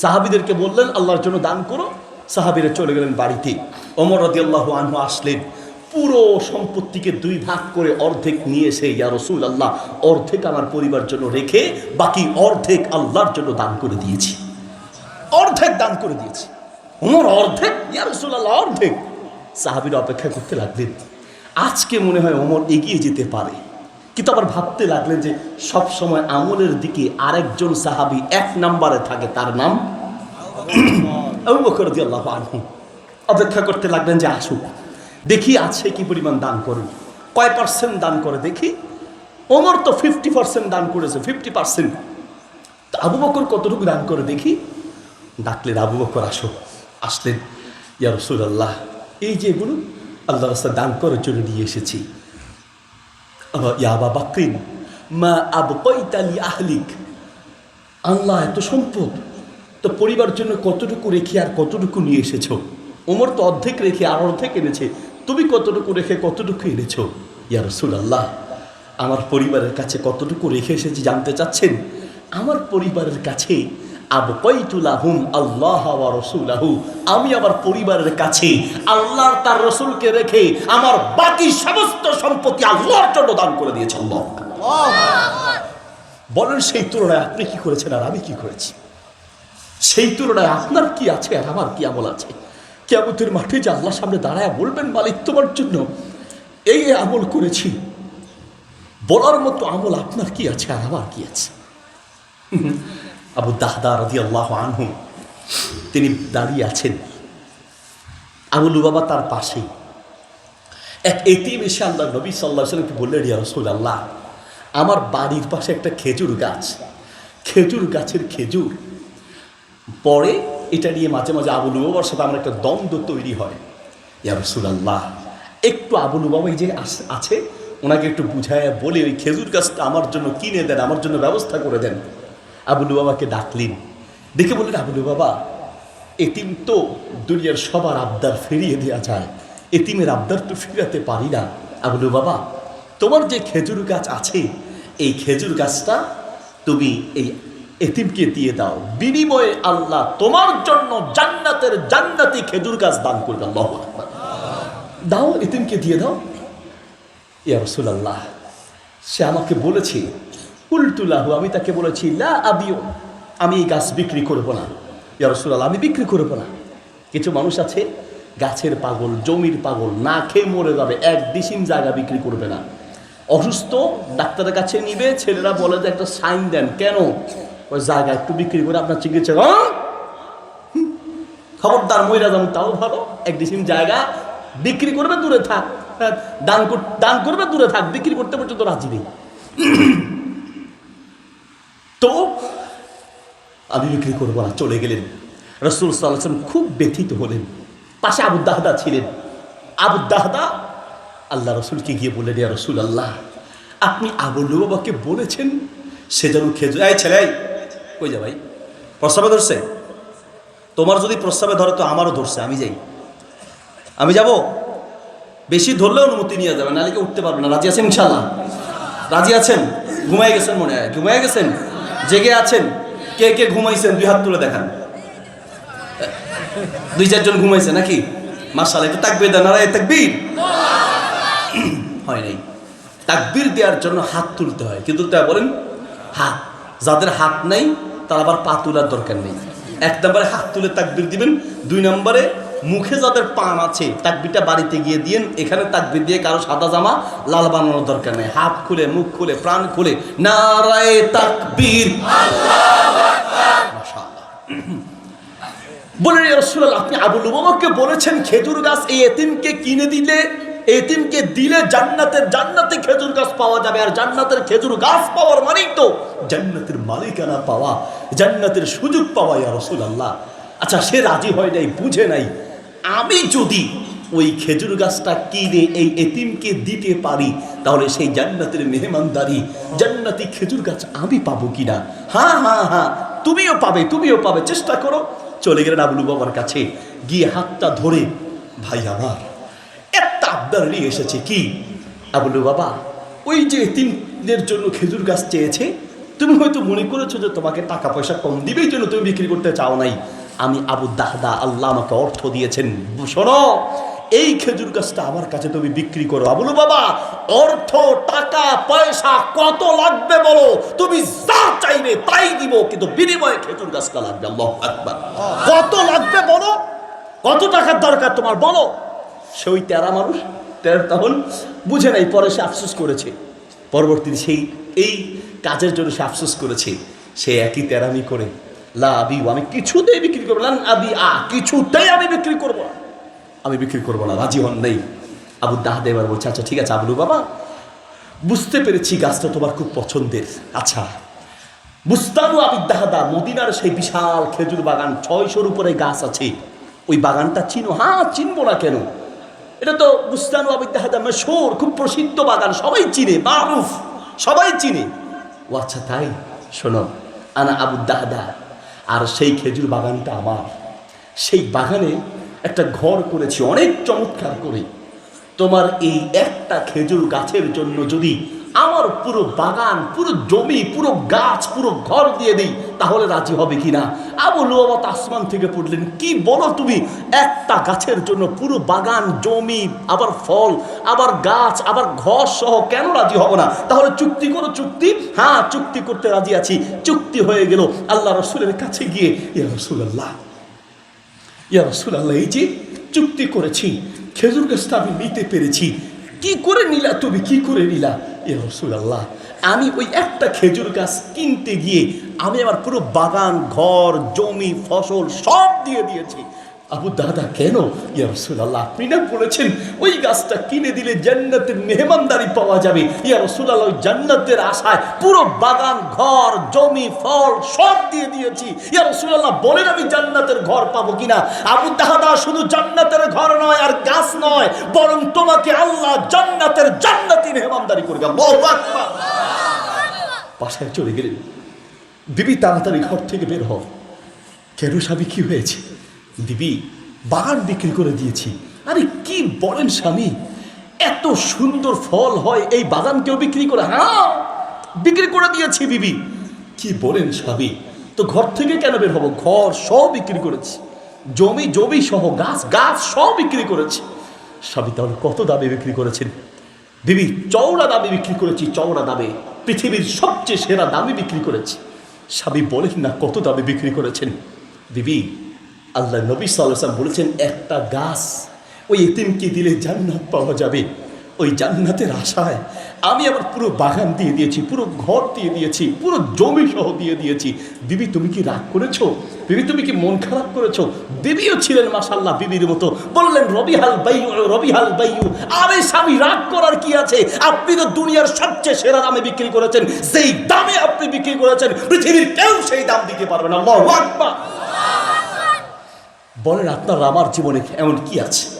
সাহাবিদেরকে বললেন, আল্লাহর জন্য দান করো। সাহাবিরা চলে গেলেন বাড়িতে। অমর রদি আল্লাহ আনহু আসলেন। পুরো সম্পত্তিকে দুই ভাগ করে অর্ধেক নিয়ে এসে, ইয়া রসুল আল্লাহ অর্ধেক আমার পরিবার জন্য রেখে, বাকি অর্ধেক আল্লাহর জন্য দান করে দিয়েছি। অর্ধেক দান করে দিয়েছি। ওমর, অর্ধেক? ইয়া রসুল আল্লাহ অর্ধেক? সাহাবির অপেক্ষা করতে লাগলেন। আজকে মনে হয় ওমর এগিয়ে যেতে পারে। কিন্তু আবার ভাবতে লাগলেন যে সব সময় আমলের দিকে আরেকজন সাহাবি এক নাম্বারে থাকে, তার নাম আবু বকর অপেক্ষা করতে লাগলেন যে আসুক, দেখি আছে কি পরিমাণ দান করুন। কয় পার্সেন্ট দান করে দেখি? ওমর তো ফিফটি পার্সেন্ট দান করেছে ফিফটি পার্সেন্ট আবু বকর কতটুকু দান করে দেখি? ডাকলেন, আবু বকর, আসো। আসলেন, ইয়া রসুল্লাহ এই যে এগুলো আল্লাহ রাস্তা দান করার জন্য নিয়ে এসেছি। ইয়াবা বাকরিন, মা আব কৈতালি আহলিক। আল্লাহ এত সম্পদ, তো পরিবার জন্য কতটুকু রেখে আর কতটুকু নিয়ে এসেছ? ওমর তো অর্ধেক রেখে আর অর্ধেক এনেছে, তুমি কতটুকু রেখে কতটুকু এনেছো? ইয়া রসুল আল্লাহ আমার পরিবারের কাছে কতটুকু রেখে এসেছি জানতে চাচ্ছেন? আমার পরিবারের কাছে আবকৈতুলাহুম আল্লাহ রসুলাহু। আমি আমার পরিবারের কাছে আল্লাহ তার রসুলকে রেখে আমার বাকি সমস্ত সম্পত্তি আল্লাহর জন্য দান করে দিয়েছে, আল্লাহ বলেন, সেই তুলনায় আপনি কি করেছেন আর আমি কি করেছি? সেই তুলনায় আপনার কি আছে আর আমার কি আমল আছে? কেমতের মাঠে যে আল্লাহ সামনে দাঁড়ায় বলবেন, মালিক, তোমার জন্য এই আমল করেছি। বলার মতো আমল আপনার কি আছে আর আমার কি আছে? আবু দাহদা রদি আল্লাহ আনহু, তিনি দাঁড়িয়ে আছেন। আবু লুবাবা তার পাশেই। এক এতিম এসে আল্লাহ নবী সাল্লাহ সাল্লামকে বললেন, ইয়া রসুল আল্লাহ আমার বাড়ির পাশে একটা খেজুর গাছ। খেজুর গাছের খেজুর। পরে এটা নিয়ে মাঝে মাঝে আবুল বাবার সাথে আমার একটা দ্বন্দ্ব তৈরি হয়। ইয়া রসুল আল্লাহ একটু আবুল বাবা এই যে আছে, ওনাকে একটু বুঝায় বলে ওই খেজুর গাছটা আমার জন্য কিনে দেন, আমার জন্য ব্যবস্থা করে দেন। আবুলু বাবাকে ডাকলেন। দেখে বললেন আবুলু বাবা এতিম তো দুনিয়ার সবার আবদার ফিরিয়ে দেওয়া যায়। এতিমের আবদার তো ফিরাতে পারি না। আবুলু বাবা তোমার যে খেজুর গাছ আছে, এই খেজুর গাছটা তুমি এই এতিমকে দিয়ে দাও। বিনিময়ে আল্লাহ তোমার জন্য জান্নাতের জান্নাতি খেজুর গাছ দান করবে, আল্লাহ দাও, এতিমকে দিয়ে দাও। ইয়া রসুলাল্লাহ, সে আমাকে বলেছে উল্টুলাহু আমি তাকে বলেছি লা আবিও আমি এই গাছ বিক্রি করব না। ইয়া রসুলাল্লাহ আমি বিক্রি করব না। কিছু মানুষ আছে গাছের পাগল জমির পাগল না খেয়ে মরে যাবে এক ডিসিম জায়গা বিক্রি করবে না। অসুস্থ ডাক্তারের কাছে নিবে ছেলেরা বলে যে একটা সাইন দেন। কেন? ওই জায়গা একটু বিক্রি করে আপনার চিকিৎসা হ্যাঁ? খবরদার মহিলা যেমন তাও ভালো। এক ডিসিম জায়গা বিক্রি করবে দূরে থাক। হ্যাঁ, দান দান করবে দূরে থাক। বিক্রি করতে পর্যন্ত রাজি নেই তো আমি বিক্রি করব না, চলে গেলেন। রসুল সাল্লাম খুব ব্যথিত হলেন। পাশে আবু দাহদা ছিলেন। আবু দাহদা আল্লাহ রসুলকে গিয়ে বললেন, ইয়া রসুল আল্লাহ আপনি আবু বাবাকে বলেছেন, সে যেন খেজুর এই ছেলে কই যা ভাই? প্রস্তাবে ধরছে? তোমার যদি প্রস্তাবে ধরে, তো আমারও ধরছে, আমি যাই। আমি যাব? বেশি ধরলে অনুমতি নিয়ে যাবে, নাহলে কেউ উঠতে পারবে না। রাজি আছেন ইনশাল্লাহ রাজি আছেন? ঘুমাই গেছেন মনে হয়? ঘুমাই গেছেন? জেগে আছেন? কে কে ঘুমাইছেন? দুই হাত তুলে দেখান। দুই চারজন ঘুমাইছে নাকি? মার্শাল একটু তাকবির দেন। আরে, তাকবির! হয় নাই। তাকবির দেওয়ার জন্য হাত তুলতে হয়। কিন্তু তাই বলেন? হাত। যাদের হাত নাই, তার আবার পা তোলার দরকার নেই। এক নম্বরে হাত তুলে তাকবির দিবেন। দুই নম্বরে মুখে যাদের পান আছে, তাকবিরটা বাড়িতে গিয়ে দিয়েন। এখানে তাকবির দিয়ে কারও সাদা জামা লাল বানানোর দরকার নেই। হাত খুলে, মুখ খুলে, প্রাণ খুলে। নারায় তাকবীর। মাশাআল্লাহ। বলেন রাসূলুল্লাহ, আপনি আবুল উমামাকে বলেছেন খেজুর গাছ এই এতিমকে কিনে দিলে এতিমকে দিলে জান্নাতের, জান্নাতে খেজুর গাছ পাওয়া যাবে। আর জান্নাতের খেজুর গাছ পাওয়ার মানেই তো জান্নাতের মালিকানা পাওয়া, জান্নাতের সুযোগ পাওয়া, ইয়া রাসূলুল্লাহ। আচ্ছা সে রাজি হয় নাই, বুঝে নাই। আমি যদি ওই খেজুর গাছটা কিনে এই এতিমকে দিতে পারি, তাহলে সেই জান্নাতের মেহমানদারি, জান্নাতি খেজুর গাছ আমি পাবো কিনা? হ্যাঁ হ্যাঁ হ্যাঁ তুমিও পাবে তুমিও পাবে, চেষ্টা করো। চলে গেলেন আবুলু বাবার কাছে। গিয়ে হাতটা ধরে, ভাই আমার, একটা আবদার নিয়ে এসেছে কি? আবুলু বাবা ওই যে এতিমদের জন্য খেজুর গাছ চেয়েছে, তুমি হয়তো মনে করেছ যে তোমাকে টাকা পয়সা কম দিবেই জন্য তুমি বিক্রি করতে চাও নাই। আমি আবু দাহদা আল্লাহ আমাকে অর্থ দিয়েছেন। শোনো, এই খেজুর গাছটা আমার কাছে তুমি বিক্রি করো। আবুলু বাবা অর্থ, টাকা, পয়সা কত লাগবে বলো? তুমি যা চাইবে দিব কিন্তু বিনিময়ে খেজুর গাছটা লাগবে আল্লাহু আকবার। কত লাগবে বলো? কত টাকার দরকার তোমার বলো? সে ওই তেরা মানুষ তেরা তখন বুঝে নাই পরে সে আফসোস করেছে। পরবর্তীতে সেই এই কাজের জন্য সে আফসোস করেছে। সে একই তেরামি করে লা আবি আমি কিছুতেই বিক্রি করব না। আবি আ কিছুতেই আমি বিক্রি করব না। আমি বিক্রি করব না রাজি হন নেই। আবু দাহাদ এবার বলছে আচ্ছা ঠিক আছে আবলু বাবা বুঝতে পেরেছি গাছটা তোমার খুব পছন্দের। আচ্ছা বুস্তানু আবিদাহাদা মদিনার সেই বিশাল খেজুর বাগান, ছয়শোর উপরে গাছ আছে। ওই বাগানটা চিনো? হ্যাঁ চিনবো না কেন? এটা তো বুস্তানু আবিদাহাদা মেশোর খুব প্রসিদ্ধ বাগান, সবাই চিনে, মারুফ, সবাই চিনে। ও আচ্ছা তাই? শোনো, আনা আবুদাহাদা আর সেই খেজুর বাগানটা আমার। সেই বাগানে একটা ঘর করেছি, অনেক চমৎকার করে। তোমার এই একটা খেজুর গাছের জন্য যদি আমার পুরো বাগান, পুরো জমি, পুরো গাছ, পুরো ঘর দিয়ে দিই, তাহলে রাজি হবে কিনা? আবু লোয়ামত আসমান থেকে পড়লেন, কি বলো তুমি? একটা গাছের জন্য পুরো বাগান, জমি, আবার ফল, আবার গাছ, আবার ঘর সহ কেন রাজি হব না? তাহলে চুক্তি করো, চুক্তি। হ্যাঁ চুক্তি করতে রাজি আছি। চুক্তি হয়ে গেল। আল্লাহ রসুলের কাছে গিয়ে, ইয়া রসুল আল্লাহ ইয়া রসুল আল্লাহ এই যে চুক্তি করেছি, খেজুর গাছটা আমি নিতে পেরেছি, কি করে নিলা তুমি? কি করে নিলা? রসুল আল্লাহ আমি ওই একটা খেজুর গাছ কিনতে গিয়ে আমি আমার পুরো বাগান, ঘর, জমি, ফসল সব দিয়ে দিয়েছি। আবু দাদা, কেন? ইয়া আপনি না বলেছেন ওই গাছটা কিনে দিলে জান্নাতের মেহমানদারি পাওয়া যাবে। ইয়া রসুল আল্লাহ ওই জান্নাতের আশায় পুরো বাগান, ঘর, জমি, ফল সব দিয়ে দিয়েছি। ইয়া রসুল আল্লাহ বলেন আমি জান্নাতের ঘর পাবো কিনা? আবু দাহাদা শুধু জান্নাতের ঘর নয় আর গাছ নয়, বরং তোমাকে আল্লাহ জান্নাতের জান্নাতি মেহমানদারি করবে। বাসায় চলে গেলেন। বিবি, তাড়াতাড়ি ঘর থেকে বের হও। কেন স্বামী, কি হয়েছে? দিবি, বাগান বিক্রি করে দিয়েছি। আরে কি বলেন স্বামী, এত সুন্দর ফল হয় এই বাগান কেউ বিক্রি করে হ্যাঁ? বিক্রি করে দিয়েছি বিবি। কি বলেন স্বামী, তো ঘর থেকে কেন বের হব? ঘর সব বিক্রি করেছি। জমি জমি সহ গাছ গাছ সব বিক্রি করেছি। স্বামী, তাহলে কত দামে বিক্রি করেছেন? দিদি চওড়া দামে বিক্রি করেছি, চওড়া দামে। পৃথিবীর সবচেয়ে সেরা দামে বিক্রি করেছি। স্বামী, বলেন না কত দামে বিক্রি করেছেন? দিদি আল্লাহ নবী সাল্লাম বলেছেন, একটা গাছ, ওই এতিমকে দিলে জান্নাত পাওয়া যাবে। ওই জান্নাতের আশায় আমি আমার পুরো বাগান দিয়ে দিয়েছি, পুরো ঘর দিয়ে দিয়েছি, পুরো জমি সহ দিয়ে দিয়েছি। দিদি তুমি কি রাগ করেছ? বিবি তুমি কি মন খারাপ করেছ? বিবিও ছিলেন মাসাল্লাহ বিবির মতো। বললেন, রবিহাল বাইউ রবিহাল বাইউ আরে স্বামী, রাগ করার কি আছে? আপনি তো দুনিয়ার সবচেয়ে সেরা দামে বিক্রি করেছেন। সেই দামে আপনি বিক্রি করেছেন, পৃথিবীর কেউ সেই দাম দিতে পারবে না। বলেন আপনার আমার জীবনে এমন কি আছে?